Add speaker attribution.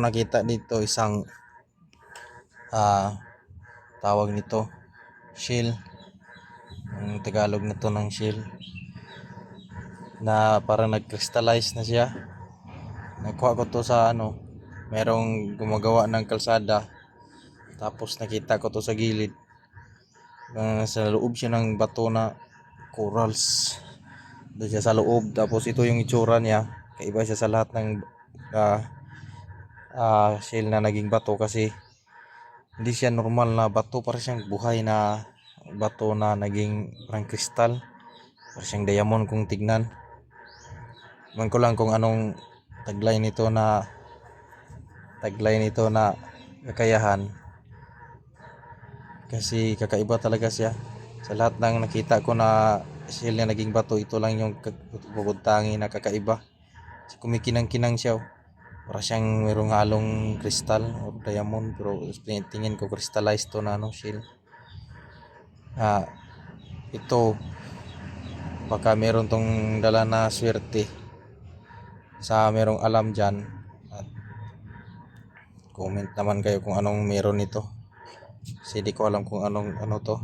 Speaker 1: nakita dito isang ah tawag nito shell. Ang Tagalog nito ng shell na parang nag-crystallize na siya. Nakuha ko to sa ano, merong gumagawa ng kalsada. Tapos nakita ko to sa gilid. Ah, sa loob siya ng bato na corals. Doon siya sa loob. Tapos ito yung itsura niya. Kaiba siya sa lahat ng ah, ah, shell na naging bato kasi hindi siya normal na bato. Para siyang buhay na bato na naging parang kristal. Para siyang diamond kung tignan. Man ko lang kung anong taglay nito na taglay nito na kakayahan. Kasi kakaiba talaga siya. Sa lahat ng nakita ko na shell na naging bato, ito lang yung bukod tangi na kakaiba. Kumikinang-kinang siya. Para siyang merong halong kristal o diamond pero tingin ko crystallized to na ano, shell. Ah, ito baka meron tong dala na swerte. Sa merong alam dyan. At comment naman kayo kung anong meron nito. Kasi di ko alam kung anong ano to